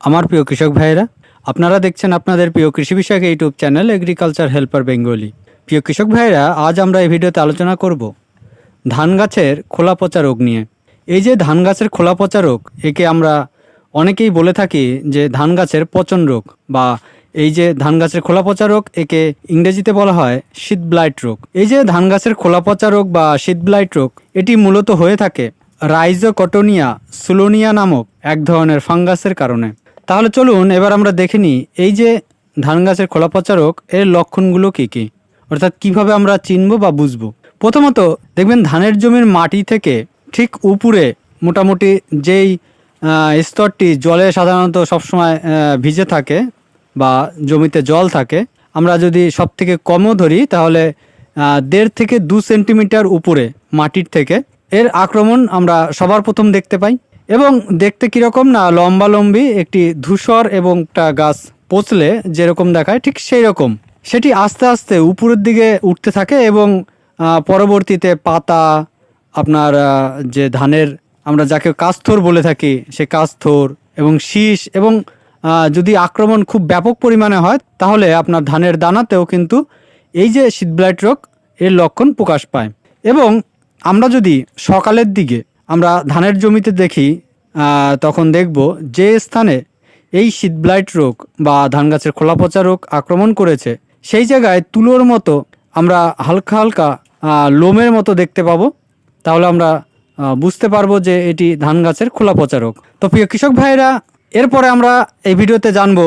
আমার প্রিয় কৃষক ভাইয়েরা, আপনারা দেখছেন আপনাদের প্রিয় কৃষি বিষয়ক YouTube channel agriculture helper Bengali প্রিয় কৃষক ভাইয়েরা, আজ আমরা এই ভিডিওতে আলোচনা করব ধান গাছের খোলা পচা রোগ নিয়ে। এই যে ধান গাছের খোলা পচা রোগ, একে আমরা অনেকেই বলে থাকি যে ধান গাছের পচন রোগ বা এই যে ধান গাছের খোলা পচা রোগ, একে ইংরেজিতে বলা হয় শীত ব্লাইট রোগ। এই যে ধান গাছের খোলা পচা রোগ বা শীত ব্লাইট রোগ, এটি মূলত হয়ে থাকে রাইজোকটোনিয়া সুলোনিয়া নামক এক ধরনের ফাঙ্গাসের কারণে। তাহলে চলুন এবার আমরা দেখে নিই, এই যে ধান গাছের খোলা পচা রোগ এর লক্ষণগুলো কী কী? অর্থাৎ কীভাবে আমরা চিনব বা বুঝব? প্রথমত, দেখবেন ধানের জমির মাটি থেকে ঠিক উপরে মোটামুটি যেই স্তরটি জলে সাধারণত সবসময় ভিজে থাকে বা জমিতে জল থাকে, আমরা যদি সব থেকে কমও ধরি, তাহলে দেড় থেকে দু সেন্টিমিটার উপরে মাটির থেকে এর আক্রমণ আমরা সবার প্রথম দেখতে পাই। এবং দেখতে কীরকম না, লম্বালম্বি একটি ধূসর এবং একটা গাছ পচলে যেরকম দেখায় ঠিক সেই রকম সেটি আস্তে আস্তে উপরের দিকে উঠতে থাকে এবং পরবর্তীতে পাতা, আপনার যে ধানের আমরা যাকে কাস্থর বলে থাকি, সে কাস্থর এবং শীষ এবং যদি আক্রমণ খুব ব্যাপক পরিমাণে হয়, তাহলে আপনার ধানের দানাতেও কিন্তু এই যে শীতব্লাইট রোগ এর লক্ষণ প্রকাশ পায়। এবং আমরা যদি সকালের দিকে আমরা ধানের জমিতে দেখি তখন দেখব যে স্থানে এই শীতব্লাইট রোগ বা ধান গাছের খোলা পচা রোগ আক্রমণ করেছে। সেই জায়গায় তুলোর মতো আমরা হালকা হালকা লোমের মতো দেখতে পাবো। তাহলে আমরা বুঝতে পারব যে এটি ধান গাছের খোলা পচা রোগ। তো প্রিয় কৃষক ভাইরা এরপরে আমরা এই ভিডিওতে জানব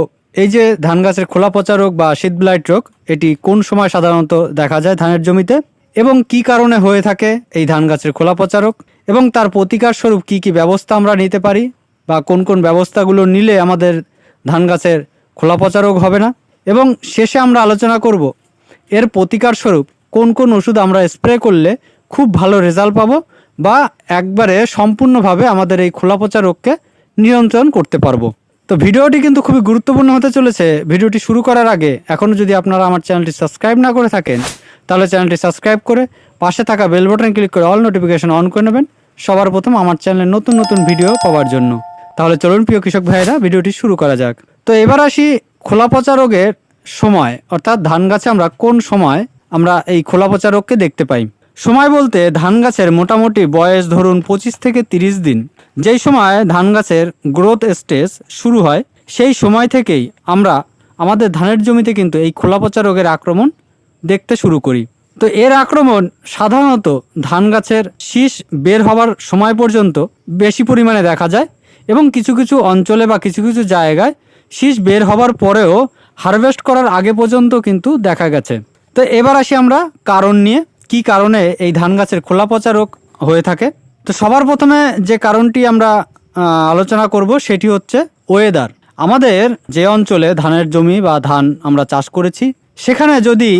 এই যে ধান গাছের খোলা পচা রোগ বা শীত ব্লাইট রোগ, এটি কোন সময় সাধারণত দেখা যায় ধানের জমিতে এবং কি কারণে হয়ে থাকে এই ধান গাছের খোলা পচা রোগ। এবং তার প্রতিকার স্বরূপ কি কি ব্যবস্থা আমরা নিতে পারি বা কোন কোন ব্যবস্থাগুলো নিলে আমাদের ধান গাছের খোলা পচা রোগ হবে না? এবং শেষে আমরা আলোচনা করব এর প্রতিকার স্বরূপ কোন কোন ওষুধ আমরা স্প্রে করলে খুব ভালো রেজাল্ট পাবো বা একবারে সম্পূর্ণভাবে আমাদের এই খোলা পচা রোগকে নিয়ন্ত্রণ করতে পারব। তো ভিডিওটি কিন্তু খুবই গুরুত্বপূর্ণ হতে চলেছে। ভিডিওটি শুরু করার আগে এখনও যদি আপনারা আমার চ্যানেলটি সাবস্ক্রাইব না করে থাকেন, তাহলে চ্যানেলটি সাবস্ক্রাইব করে পাশে থাকা বেল বাটন ক্লিক করে অল নোটিফিকেশন অন করে নেবেন। সবার প্রথম আমার চ্যানেলে নতুন নতুন ভিডিও পাওয়ার জন্য। তাহলে চলুন, প্রিয় কৃষক ভাইয়েরা ভিডিওটি শুরু করা যাক। তো এবার আসি খোলা পচা রোগের সময়, অর্থাৎ ধান গাছে আমরা কোন সময় আমরা এই খোলা পচা রোগকে দেখতে পাই? সময় বলতে ধান গাছের মোটামুটি বয়স ধরুন পঁচিশ থেকে তিরিশ দিন। যেই সময় ধান গাছের গ্রোথ স্টেজ শুরু হয়, সেই সময় থেকেই আমরা আমাদের ধানের জমিতে কিন্তু এই খোলা পচা রোগের আক্রমণ দেখতে শুরু করি। তো এর আক্রমণ সাধারণত ধান গাছের শীষ বের হওয়ার সময় পর্যন্ত বেশি পরিমাণে দেখা যায় এবং কিছু কিছু অঞ্চলে বা কিছু কিছু জায়গায় শীষ বের হওয়ার পরেও হারভেস্ট করার আগে পর্যন্ত কিন্তু দেখা গেছে। তো এবার আসি আমরা কারণ নিয়ে, কি কারণে এই ধান গাছের খোলা পচা রোগ হয়ে থাকে। তো সবার প্রথমে যে কারণটি আমরা আলোচনা করব সেটি হচ্ছে ওয়েদার। আমাদের যে অঞ্চলে ধানের জমি বা ধান আমরা চাষ করেছি, সেখানে যদি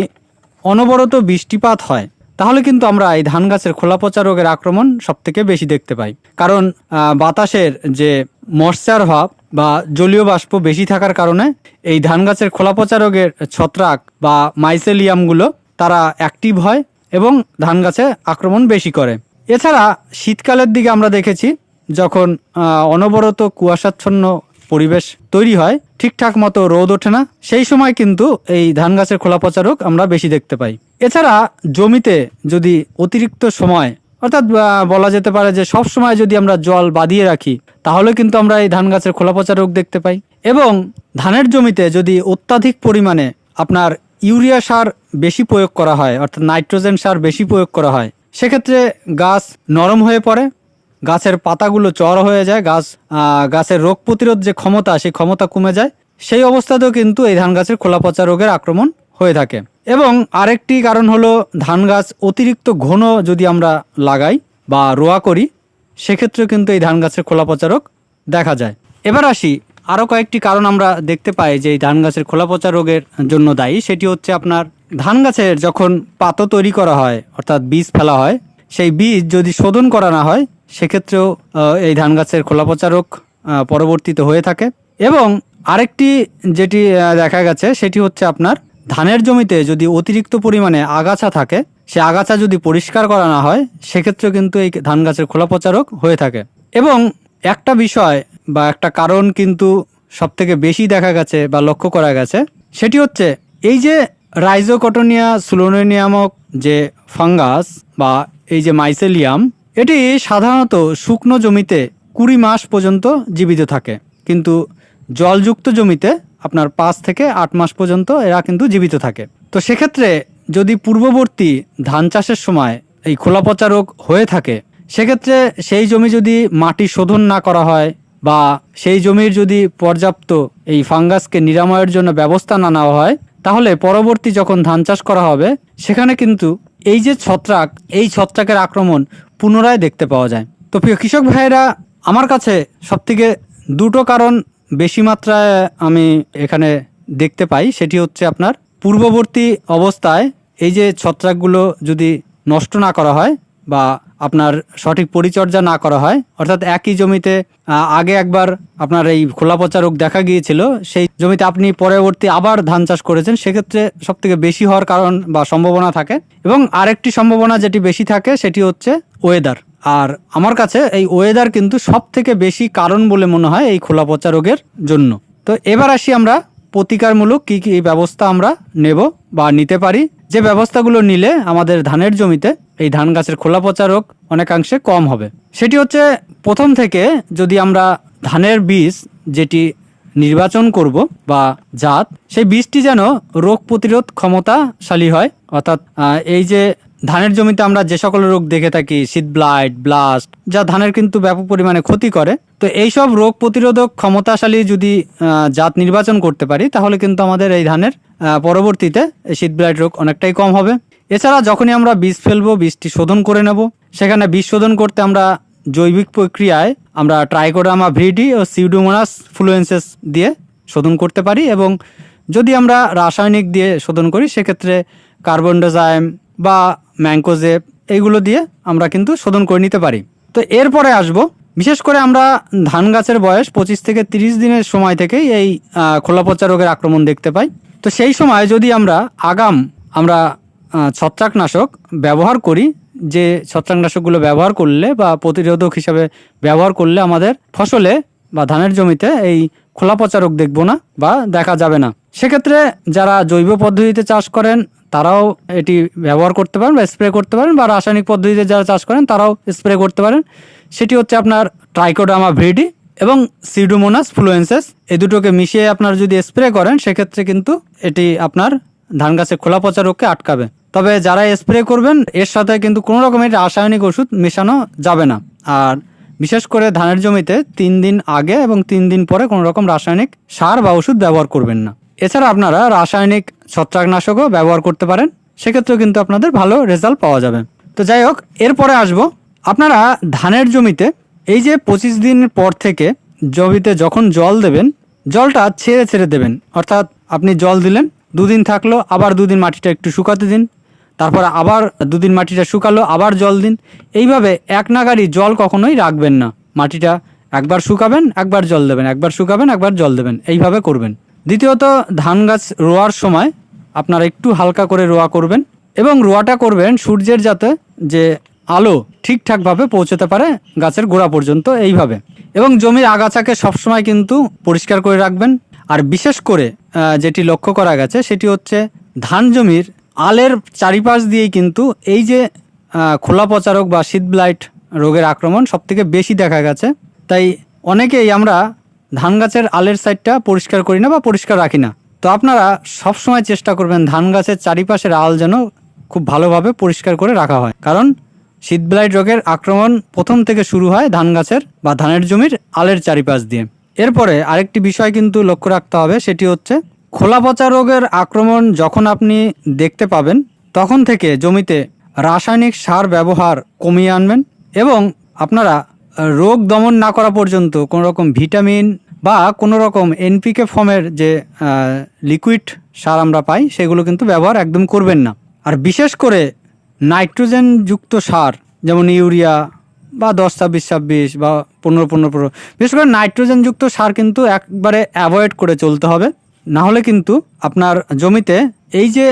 অনবরত বৃষ্টিপাত হয়, তাহলে কিন্তু আমরা এই ধান গাছের খোলা পচা রোগের আক্রমণ সব থেকে বেশি দেখতে পাই। কারণ বাতাসের যে ময়শ্চার ভাব বা জলীয় বাষ্প বেশি থাকার কারণে এই ধান গাছের খোলা পচা রোগের ছত্রাক বা মাইসেলিয়ামগুলো তারা অ্যাক্টিভ হয় এবং ধান গাছে আক্রমণ বেশি করে। এছাড়া শীতকালের দিকে আমরা দেখেছি যখন অনবরত কুয়াশাচ্ছন্ন পরিবেশ তৈরি হয় ঠিকঠাক মতো রোদ ওঠে না, সেই সময় কিন্তু এই ধান গাছের খোলা পচা রোগ আমরা বেশি দেখতে পাই। এছাড়া জমিতে যদি অতিরিক্ত সময়, অর্থাৎ বলা যেতে পারে যে সব সময় যদি আমরা জল বাঁধিয়ে রাখি, তাহলে কিন্তু আমরা এই ধান গাছের খোলা পচা রোগ দেখতে পাই। এবং ধানের জমিতে যদি অত্যাধিক পরিমাণে আপনার ইউরিয়া সার বেশি প্রয়োগ করা হয়, অর্থাৎ নাইট্রোজেন সার বেশি প্রয়োগ করা হয়, সেক্ষেত্রে গাছ নরম হয়ে পড়ে গাছের পাতাগুলো চড় হয়ে যায়, গাছ গাছের রোগ প্রতিরোধ যে ক্ষমতা, সেই ক্ষমতা কমে যায়। সেই অবস্থাতেও কিন্তু এই ধান গাছের খোলা পচা রোগের আক্রমণ হয়ে থাকে। এবং আরেকটি কারণ হলো ধান গাছ অতিরিক্ত ঘন যদি আমরা লাগাই বা রোয়া করি, সেক্ষেত্রেও কিন্তু এই ধান গাছের খোলা পচা রোগ দেখা যায়। এবার আসি, আরও কয়েকটি কারণ আমরা দেখতে পাই যে এই ধান গাছের খোলা পচা রোগের জন্য দায়ী। সেটি হচ্ছে আপনার ধান গাছের যখন পাতো তৈরি করা হয়, অর্থাৎ বীজ ফেলা হয়, সেই বীজ যদি শোধন করা না হয় সেক্ষেত্রেও এই ধান গাছের খোলা পচা রোগ পরবর্তীতে হয়ে থাকে। এবং আরেকটি যেটি দেখা গেছে, সেটি হচ্ছে আপনার ধানের জমিতে যদি অতিরিক্ত পরিমাণে আগাছা থাকে, সে আগাছা যদি পরিষ্কার করা না হয়, সেক্ষেত্রেও কিন্তু এই ধান গাছের খোলা পচা রোগ হয়ে থাকে। এবং একটা বিষয় বা একটা কারণ কিন্তু সব থেকে বেশি দেখা গেছে বা লক্ষ্য করা গেছে, সেটি হচ্ছে এই যে রাইজোকটনিয়া সুলোনেনিয়ামক যে ফাঙ্গাস বা এই যে মাইসেলিয়াম এটি সাধারণত শুকনো জমিতে কুড়ি মাস পর্যন্ত জীবিত থাকে। কিন্তু জলযুক্ত জমিতে আপনার পাঁচ থেকে আট মাস পর্যন্ত এরা কিন্তু জীবিত থাকে। তো সেক্ষেত্রে যদি পূর্ববর্তী ধান চাষের সময় এই খোলা পচা রোগ হয়ে থাকে, সেক্ষেত্রে সেই জমি যদি মাটি শোধন না করা হয় বা সেই জমির যদি পর্যাপ্ত এই ফাঙ্গাসকে নিরাময়ের জন্য ব্যবস্থা না নেওয়া হয়, তাহলে পরবর্তী যখন ধান চাষ করা হবে, সেখানে কিন্তু এই যে ছত্রাক, এই ছত্রাকের আক্রমণ পুনরায় দেখতে পাওয়া যায়। তো প্রিয় কৃষক ভাইয়েরা, আমার কাছে সবথেকে দুটো কারণ বেশি মাত্রায় আমি এখানে দেখতে পাই, সেটি হচ্ছে আপনার পূর্ববর্তী অবস্থায় এই যে ছত্রাকগুলো যদি নষ্ট না করা হয় বা আপনার সঠিক পরিচর্যা না করা হয়, অর্থাৎ একই জমিতে আগে একবার আপনার এই খোলা পচা রোগ দেখা গিয়েছিল, সেই জমিতে আপনি পরবর্তী আবার ধান চাষ করেছেন, সেক্ষেত্রে সব থেকে বেশি হওয়ার কারণ বা সম্ভাবনা থাকে। এবং আরেকটি সম্ভাবনা যেটি বেশি থাকে, সেটি হচ্ছে ওয়েদার আর আমার কাছে এই ওয়েদার কিন্তু সব থেকে বেশি কারণ বলে মনে হয় এই খোলা পচা রোগের জন্য। তো এবার আসি আমরা প্রতিকারমূলক কি কি ব্যবস্থা আমরা নেব বা নিতে পারি। যে ব্যবস্থাগুলো নিলে আমাদের ধানের জমিতে এই ধান গাছের খোলা পচা রোগ অনেকাংশে কম হবে। সেটি হচ্ছে প্রথম থেকে যদি আমরা ধানের বীজ যেটি নির্বাচন করব বা জাত, সেই বীজটি যেন রোগ প্রতিরোধ ক্ষমতাশালী হয়, অর্থাৎ এই যে ধানের জমিতে আমরা যে সকল রোগ দেখে থাকি, শীত ব্লাইট, ব্লাস্ট, যা ধানের কিন্তু ব্যাপক পরিমাণে ক্ষতি করে, তো এইসব রোগ প্রতিরোধক ক্ষমতাশালী যদি জাত নির্বাচন করতে পারি, তাহলে কিন্তু আমাদের এই ধানের পরবর্তীতে শীত ব্লাইট রোগ অনেকটাই কম হবে। এছাড়া যখনই আমরা বীজ ফেলব, বীজটি শোধন করে নেব। সেখানে বীজ শোধন করতে আমরা জৈবিক প্রক্রিয়ায় আমরা ট্রাইকোডামা ভিডি ও সিউডোমোনাস ফ্লুয়েন্সেস দিয়ে শোধন করতে পারি এবং যদি আমরা রাসায়নিক দিয়ে শোধন করি, সেক্ষেত্রে কার্বন ডাইজাইম বা ম্যাঙ্কোজেব এইগুলো দিয়ে আমরা কিন্তু শোধন করে নিতে পারি। তো এরপরে আসব বিশেষ করে আমরা ধান গাছের বয়স পঁচিশ থেকে তিরিশ দিনের সময় থেকেই এই আহ, খোলা পচা রোগের আক্রমণ দেখতে পাই। তো সেই সময় যদি আমরা আগাম আমরা ছত্রাকনাশক ব্যবহার করি যে ছত্রাকনাশকগুলো ব্যবহার করলে বা প্রতিরোধক হিসাবে ব্যবহার করলে আমাদের ফসলে বা ধানের জমিতে এই খোলা পচা রোগ দেখব না বা দেখা যাবে না। সেক্ষেত্রে যারা জৈব পদ্ধতিতে চাষ করেন তারাও এটি ব্যবহার করতে পারেন বা স্প্রে করতে পারেন বা রাসায়নিক পদ্ধতিতে যারা চাষ করেন তারাও স্প্রে করতে পারেন। সেটি হচ্ছে আপনার ট্রাইকোডামা ভিডি এবং সিডোমোনাস ফ্লুয়েন্সেস এই দুটোকে মিশিয়ে আপনার যদি স্প্রে করেন, সেক্ষেত্রে কিন্তু এটি আপনার ধান গাছে খোলা পচা রোগকে আটকাবে। তবে যারা স্প্রে করবেন, এর সাথে কিন্তু কোনো রকমের রাসায়নিক ওষুধ মেশানো যাবে না। আর বিশেষ করে ধানের জমিতে তিন দিন আগে এবং তিন দিন পরে কোনো রকম রাসায়নিক সার বা ওষুধ ব্যবহার করবেন না। এছাড়া আপনারা রাসায়নিক ছত্রাকনাশকও ব্যবহার করতে পারেন। সেক্ষেত্রেও কিন্তু আপনাদের ভালো রেজাল্ট পাওয়া যাবে। তো যাই হোক, এরপরে আসব। আপনারা ধানের জমিতে এই যে পঁচিশ দিন পর থেকে জমিতে যখন জল দেবেন, জলটা ছেড়ে ছেড়ে দেবেন। অর্থাৎ আপনি জল দিলেন, দুদিন থাকল, আবার দুদিন মাটিটা একটু শুকাতে দিন, তারপর আবার দুদিন মাটিটা শুকালো, আবার জল দিন। এইভাবে এক নাগাড়ি জল কখনোই রাখবেন না। মাটিটা একবার শুকাবেন, একবার জল দেবেন, একবার শুকাবেন, একবার জল দেবেন। এইভাবে করবেন। দ্বিতীয়ত, ধান গাছ রোয়ার সময় আপনারা একটু হালকা করে রোয়া করবেন এবং রোয়াটা করবেন সূর্যের যাতে যে আলো ঠিকঠাকভাবে পৌঁছতে পারে গাছের গোড়া পর্যন্ত এইভাবে। এবং জমির আগাছাকে সবসময় কিন্তু পরিষ্কার করে রাখবেন। আর বিশেষ করে যেটি লক্ষ্য করা গেছে সেটি হচ্ছে ধান জমির আলের চারিপাশ দিয়েই কিন্তু এই যে খোলা পচা রোগ বা শীত ব্লাইট রোগের আক্রমণ সবথেকে বেশি দেখা গেছে। তাই অনেকেই আমরা ধান গাছের আলের সাইডটা পরিষ্কার করি না বা পরিষ্কার রাখি না। তো আপনারা সবসময় চেষ্টা করবেন ধান গাছের চারিপাশের আল যেন খুব ভালোভাবে পরিষ্কার করে রাখা হয়। কারণ শীত ব্লাইট রোগের আক্রমণ প্রথম থেকে শুরু হয় ধান গাছের বা ধানের জমির আলের চারিপাশ দিয়ে। এরপরে আরেকটি বিষয় কিন্তু লক্ষ্য রাখতে হবে, সেটি হচ্ছে খোলা পচা রোগের আক্রমণ যখন আপনি দেখতে পাবেন, তখন থেকে জমিতে রাসায়নিক সার ব্যবহার কমিয়ে আনবেন এবং আপনারা রোগ দমন না করা পর্যন্ত কোনো রকম ভিটামিন বা কোনো রকম এনপিকে ফর্মের যে লিকুইড সার আমরা পাই, সেগুলো কিন্তু ব্যবহার একদম করবেন না। আর বিশেষ করে নাইট্রোজেন যুক্ত সার, যেমন ইউরিয়া বা দশ ছাব্বিশ ছাব্বিশ বা পনেরো পনেরো পনেরো, বিশেষ করে নাইট্রোজেন যুক্ত সার কিন্তু একবারে অ্যাভয়েড করে চলতে হবে। না হলে কিন্তু আপনার জমিতে এই যে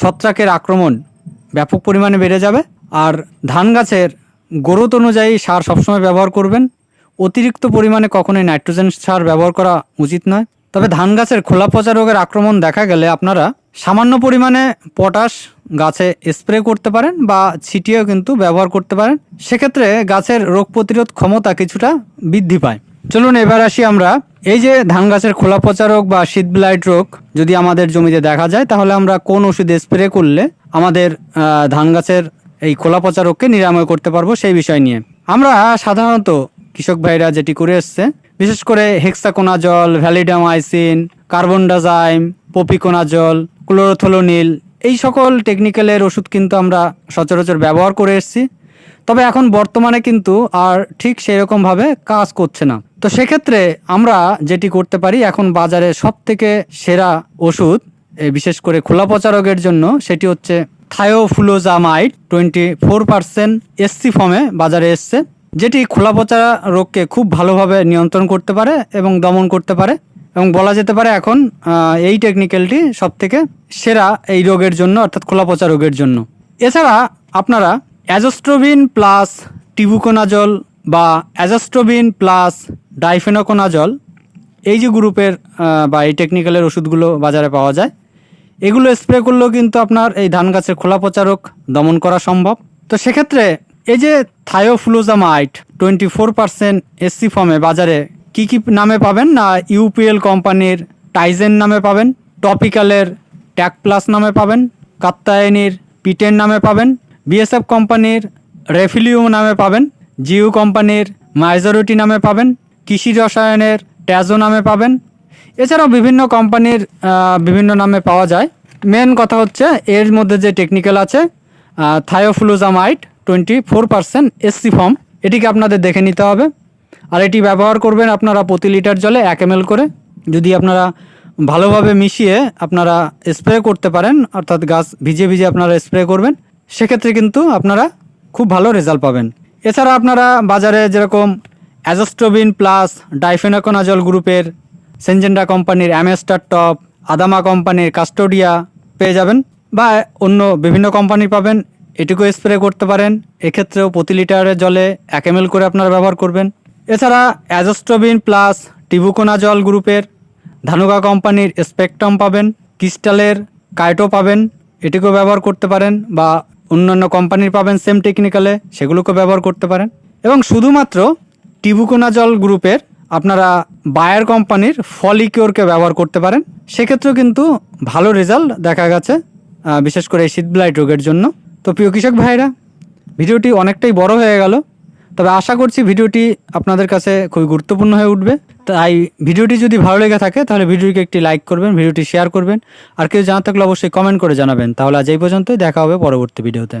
ছত্রাকের আক্রমণ ব্যাপক পরিমাণে বেড়ে যাবে। আর ধান গাছের গ্রোথ অনুযায়ী সার সবসময় ব্যবহার করবেন। অতিরিক্ত পরিমাণে কখনোই নাইট্রোজেন সার ব্যবহার করা উচিত নয়। তবে ধান গাছের খোলা পচা রোগের আক্রমণ দেখা গেলে আপনারা সামান্য পরিমাণে পটাশ গাছে স্প্রে করতে পারেন বা ছিটিয়েও কিন্তু ব্যবহার করতে পারেন। সেক্ষেত্রে গাছের রোগ প্রতিরোধ ক্ষমতা কিছুটা বৃদ্ধি পায়। চলুন এবার আসি আমরা। এই যে ধান গাছের খোলা পচা রোগ বা শীত ব্লাইট রোগ যদি আমাদের জমিতে দেখা যায়, তাহলে আমরা কোন ওষুধ স্প্রে করলে আমাদের ধান গাছের এই খোলা পচা রোগকে নিরাময় করতে পারব সেই বিষয় নিয়ে। আমরা সাধারণত কৃষক ভাইরা যেটি করে এসছে, বিশেষ করে হেক্সাকোনাজল, ভ্যালিডামাইসিন, কার্বনডাজাইম, পপিকোনাজল, ক্লোরোথোলোনিল, এই সকল টেকনিক্যালের ওষুধ কিন্তু আমরা সচরাচর ব্যবহার করে এসেছি। তবে এখন বর্তমানে কিন্তু আর ঠিক সেই রকমভাবে কাজ করছে না। তো সেক্ষেত্রে আমরা যেটি করতে পারি, এখন বাজারে সব থেকে সেরা ওষুধ বিশেষ করে খোলা পচা রোগের জন্য, সেটি হচ্ছে thifluzamide twenty four percent SC ফর্মে বাজারে এসছে। যেটি খোলা পচা রোগকে খুব ভালোভাবে নিয়ন্ত্রণ করতে পারে এবং দমন করতে পারে এবং বলা যেতে পারে এখন এই টেকনিক্যালটি সব থেকে সেরা এই রোগের জন্য, অর্থাৎ খোলা পচা রোগের জন্য। এছাড়া আপনারা অ্যাজোস্ট্রোবিন প্লাস টিবুকোনাজল বা অ্যাজোস্ট্রোবিন প্লাস ডাইফেনোকোনাজল, এই যে গ্রুপের বা এই টেকনিক্যালের ওষুধগুলো বাজারে পাওয়া যায়, এগুলো স্প্রে করলেও কিন্তু আপনার এই ধান গাছের খোলা পচা রোগ দমন করা সম্ভব। তো সেক্ষেত্রে এই যে thifluzamide, twenty four percent SC ফর্মে বাজারে কি কি নামে পাবেন না ইউপিএল কোম্পানির টাইজেন নামে পাবেন, টপিক্যালের ট্যাক প্লাস নামে পাবেন কাত্তায়নির পিটেন নামে পাবেন, বিএসএফ কোম্পানির রেফিলিউ নামে পাবেন জিও কোম্পানির মাইজরিটি নামে পাবেন, কৃষি রসায়নের ট্যাজো নামে পাবেন। এছাড়াও বিভিন্ন কোম্পানির বিভিন্ন নামে পাওয়া যায়। মেন কথা হচ্ছে এর মধ্যে যে টেকনিক্যাল আছে thifluzamide twenty four percent SC form এটিকে আপনাদের দেখে নিতে হবে। আর এটি ব্যবহার করবেন আপনারা প্রতি লিটার জলে এক এম করে। যদি আপনারা ভালোভাবে মিশিয়ে আপনারা স্প্রে করতে পারেন, অর্থাৎ গাছ ভিজে ভিজে আপনারা স্প্রে করবেন, সেক্ষেত্রে কিন্তু আপনারা খুব ভালো রেজাল্ট পাবেন। এছাড়া আপনারা বাজারে যেরকম অ্যাজোস্ট্রোবিন প্লাস ডাইফেনাকোনাজল গ্রুপের সেনজেন্ডা কোম্পানির অ্যামেস্টার টপ, আদামা কোম্পানির কাস্টোডিয়া পেয়ে যাবেন, বা অন্য বিভিন্ন কোম্পানি পাবেন। এটুকু স্প্রে করতে পারেন। এক্ষেত্রেও প্রতি লিটারের জলে এক এম করে আপনারা ব্যবহার করবেন। এছাড়া অ্যাজোস্ট্রোবিন প্লাস টিবুকোনাজল গ্রুপের ধানুকা কোম্পানির স্পেকট্রাম পাবেন ক্রিস্টালের কাইটো পাবেন, এটিকেও ব্যবহার করতে পারেন বা অন্যান্য কোম্পানির পাবেন সেম টেকনিক্যালে সেগুলোকেও ব্যবহার করতে পারেন। এবং শুধুমাত্র টিবুকোনাজল গ্রুপের আপনারা বায়ার কোম্পানির ফলিকিওরকে ব্যবহার করতে পারেন। সেক্ষেত্রেও কিন্তু ভালো রেজাল্ট দেখা গেছে বিশেষ করে এই শীত ব্লাইট রোগের জন্য। তো প্রিয় কৃষক ভাইরা, ভিডিওটি অনেকটাই বড় হয়ে গেল, তবে আশা করছি ভিডিওটি আপনাদের কাছে খুবই গুরুত্বপূর্ণ হয়ে উঠবে। তাই ভিডিওটি যদি ভালো লেগে থাকে, তাহলে ভিডিওটিকে একটি লাইক করবেন, ভিডিওটি শেয়ার করবেন, আর কেউ জানা থাকলে অবশ্যই কমেন্ট করে জানাবেন। তাহলে আজ এই পর্যন্তই, দেখা হবে পরবর্তী ভিডিওতে।